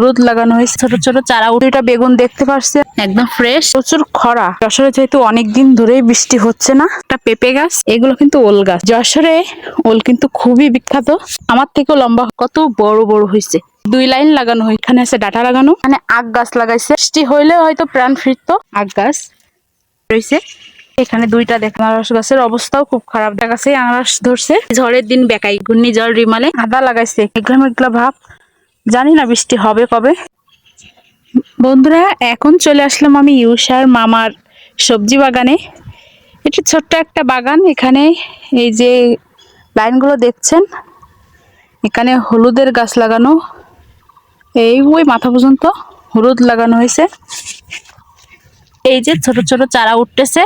হলুদ লাগানো হয়েছে, ছোট ছোট চারা উঠিটা বেগুন দেখতে পারছে। একদম ফ্রেশ প্রচুর খরা। যশোরে যেহেতু অনেকদিন ধরেই বৃষ্টি হচ্ছে না, একটা পেঁপে গাছ, এগুলো কিন্তু ওল গাছ। যশোরে ওল কিন্তু খুবই বিখ্যাত। আমার থেকেও লম্বা, কত বড় বড় হয়েছে। দুই লাইন লাগানো হয়, এখানে আছে ডাটা লাগানো মানে আগ গাছ লাগাইছে। বৃষ্টি হইলে হয়তো প্রাণ ফিরতো। আগ গাছ রয়েছে। এখানে দুইটা দেখ, আনারস গাছের অবস্থাও খুব খারাপ। দেখাচ্ছে আনারস ধরছে। ঝড়ের দিন বেকাই, ঘূর্ণিঝড় রিমালে আদা লাগাইছে। মেঘলা মেঘলা ভাব। জানি না বৃষ্টি হবে কবে। বন্ধুরা, এখন চলে আসলাম আমি ইউষার মামার সবজি বাগানে। এটা ছোট্ট একটা বাগান, এখানে এই যে লাইনগুলো দেখছেন, এখানে হলুদের গাছ লাগানো। এই ওই মাথা পর্যন্ত হলুদ লাগানো হয়েছে। এই যে ছোট ছোট চারা উঠতেছে।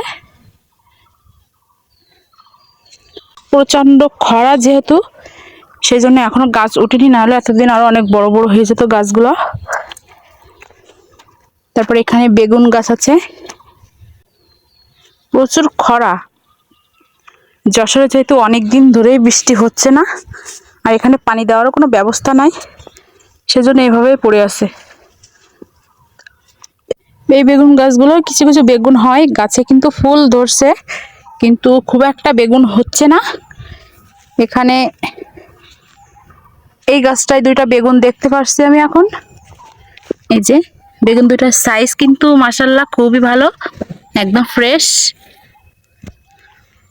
প্রচণ্ড খরা যেহেতু সেই জন্য এখনও গাছ উঠেনি না হলে এতদিন আরও অনেক বড় বড় হয়ে যেত গাছগুলো। তারপর এখানে বেগুন গাছ আছে। প্রচুর খরা। যশোরে যেহেতু অনেক দিন ধরেই বৃষ্টি হচ্ছে না, আর এখানে পানি দেওয়ারও কোনো ব্যবস্থা নাই, সেজন্য এভাবেই পড়ে আছে। এই বেগুন গাছগুলো কিছু কিছু বেগুন হয়, গাছে কিন্তু ফুল ধরছে, কিন্তু খুব একটা বেগুন হচ্ছে না। এখানে এই গাছটায় দুইটা বেগুন দেখতে পারছি আমি এখন। এই যে, বেগুন দুইটার সাইজ কিন্তু মাসাল্লাহ খুবই ভালো, একদম ফ্রেশ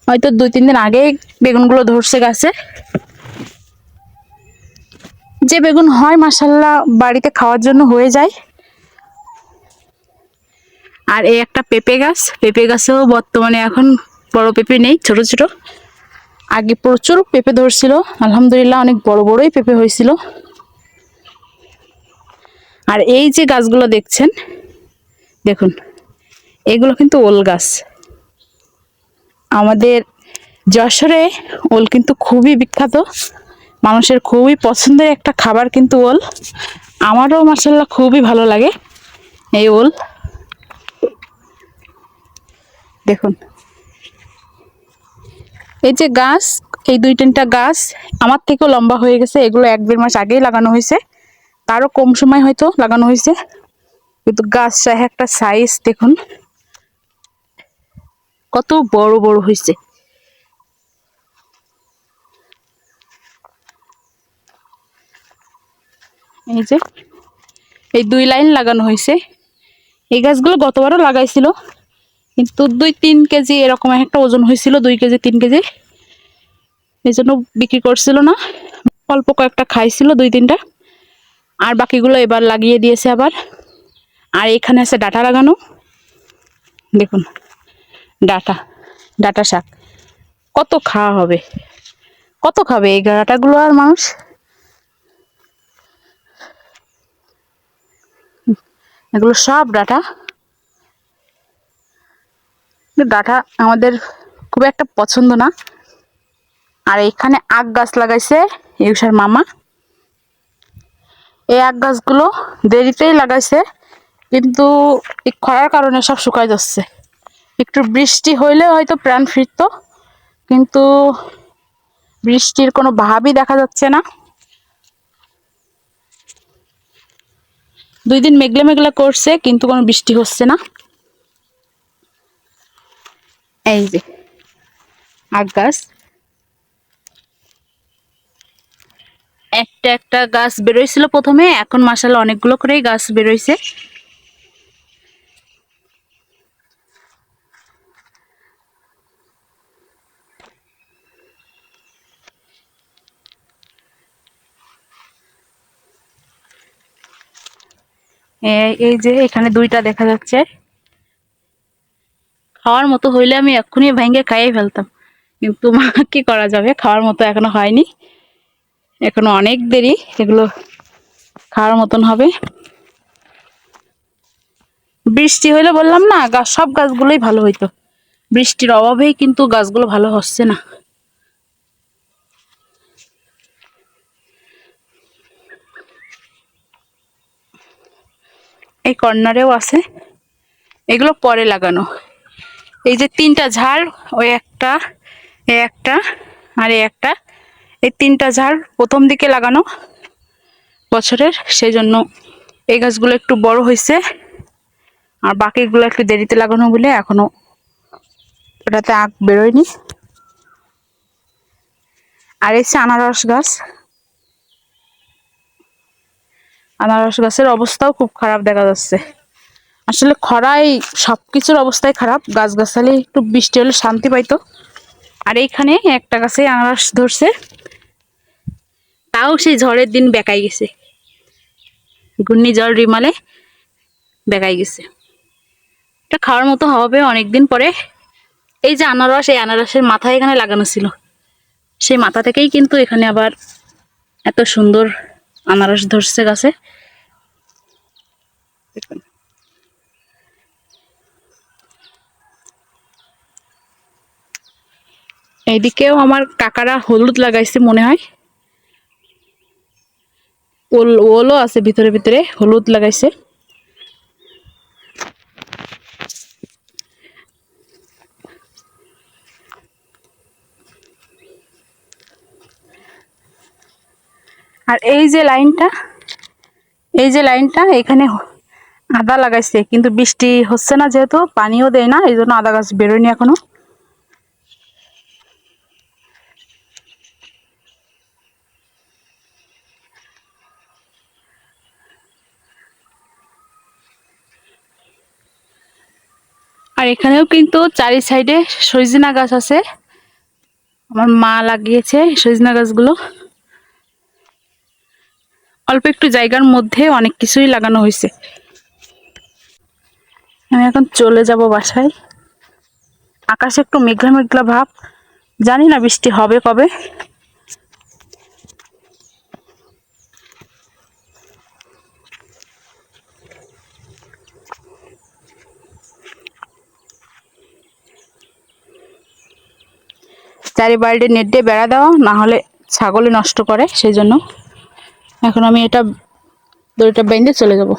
হয়তো দুই, তিন দিন আগেই বেগুনগুলো ধরছে গাছে। যে বেগুন হয় মাসাল্লাহ বাড়িতে খাওয়ার জন্য হয়ে যায়। আর এই একটা পেঁপে গাছ, পেঁপে গাছেও বর্তমানে এখন বড় পেঁপে নেই, ছোট ছোট। আগে প্রচুর পেঁপে ধরছিল। আলহামদুলিল্লাহ অনেক বড় বড়ই পেঁপে হয়েছিল। আর এই যে গাছগুলো দেখছেন, দেখুন, এগুলো কিন্তু ওল গাছ। আমাদের যশোরে ওল কিন্তু খুবই বিখ্যাত। মানুষের খুবই পছন্দের একটা খাবার কিন্তু ওল। আমারও মার্শাল্লাহ খুবই ভালো লাগে এই ওল। দেখুন এই যে গাছ, এই দুই তিনটা গাছ আমার থেকেও লম্বা হয়ে গেছে। এগুলো এক দেড় মাস আগেই লাগানো হয়েছে। তারও কম সময় হয়তো লাগানো হয়েছে। কিন্তু গাছটা একটা সাইজ দেখুন। কত বড় বড় হয়েছে। এই যে, এই দুই লাইন লাগানো হয়েছে। এই গাছগুলো গতবারও লাগাইছিল। কিন্তু দুই তিন কেজি এরকম একটা ওজন হয়েছিল, দুই কেজি, তিন কেজি। এই জন্য বিক্রি করছিল না। অল্প কয়েকটা খাইছিল দুই তিনটা। আর বাকিগুলো এবার লাগিয়ে দিয়েছে আবার। আর এখানে আছে ডাটা লাগানো। দেখুন, ডাটা ডাটা শাক। কত খাওয়া হবে? কত খাবে এই ডাটাগুলো আর মানুষ? এগুলো সব ডাটা। কিন্তু ডাটা আমাদের খুব একটা পছন্দ না। আর এখানে আখ গাছ লাগাইছে ইউসার মামা। এই আখ গাছগুলো দেরিতেই লাগাইছে, কিন্তু এই খরার কারণে সব শুকায় যাচ্ছে। একটু বৃষ্টি হইলে হয়তো প্রাণ ফিরত, কিন্তু বৃষ্টির কোনো ভাবই দেখা যাচ্ছে না। দুই দিন মেঘলা মেঘলা করছে, কিন্তু কোনো বৃষ্টি হচ্ছে না। এই যে আখ গাছ একটা একটা গাছ বেরোইছিল প্রথমে, এখন মাসাল অনেকগুলো করেই গাছ বেরোইছে। এই- এই যে এখানে দুইটা দেখা যাচ্ছে। খাওয়ার মতো হইলে আমি এক্ষুনি ভেঙে খাইয়ে ফেলতাম। কিন্তু মা, কি করা যাবে? খাওয়ার মতো এখনও হয়নি। এখনও অনেক দেরি। এগুলো খাওয়ার মতন হবে। বৃষ্টি হইলে বললাম না গাছ সব গাছগুলোই ভালো হইতো। বৃষ্টির অভাবেই কিন্তু গাছগুলো ভালো হচ্ছে না। এই কর্নারেও আছে। এগুলো পরে লাগানো। এই যে তিনটা ঝাড়, ওই একটা, এই একটা, আর এই একটা। এই তিনটা ঝাড় প্রথম দিকে লাগানো বছরের সেই জন্য এই গাছগুলো একটু বড় হয়েছে। আর বাকিগুলো একটু দেরিতে লাগানো বলে এখনও ওটাতে আঁক বেরোয়নি। আর হচ্ছে আনারস গাছ, আনারস গাছের অবস্থাও খুব খারাপ দেখা যাচ্ছে। আসলে খরায় সব কিছুর অবস্থাই খারাপ। গাছগাছালি, একটু বৃষ্টি হলে শান্তি পাইতো। আর এইখানে একটা গাছে আনারস ধরছে। তাও সেই ঝড়ের দিন বেকাই গেছে। ঘূর্ণিঝড় রিমালে বেকাই গেছে। এটা খাওয়ার মতো হবে অনেকদিন পরে। এই যে আনারস, এই আনারসের মাথায় এখানে লাগানো ছিল। সেই মাথা থেকেই কিন্তু এখানে আবার এত সুন্দর আনারস ধরছে গাছে। এইদিকেও আমার কাকারা হলুদ লাগাইছে মনে হয়। ওল, ওলও আছে ভিতরে ভিতরে হলুদ লাগাইছে। আর এই যে লাইনটা, এই যে লাইনটা, এখানে আদা লাগাইছে, কিন্তু বৃষ্টি হচ্ছে না যেহেতু, পানিও দেয় না এই জন্য আদা গাছ বেরোয়নি এখনও। আর এখানেও কিন্তু চারি সাইডে সজনা গাছ আছে। আমার মা লাগিয়েছে সজনা গাছগুলো। অল্প একটু জায়গার মধ্যে অনেক কিছুই লাগানো হয়েছে। আমি এখন চলে যাব বাসায়। আকাশে একটু মেঘলা মেঘলা ভাব। জানি না বৃষ্টি হবে কবে। চারি বাড়িতে নেট দিয়ে বেড়া দেওয়া, না হলে ছাগলে নষ্ট করে, সেই জন্য। এখন আমি এটা দড়িটা বেঁধে চলে যাব।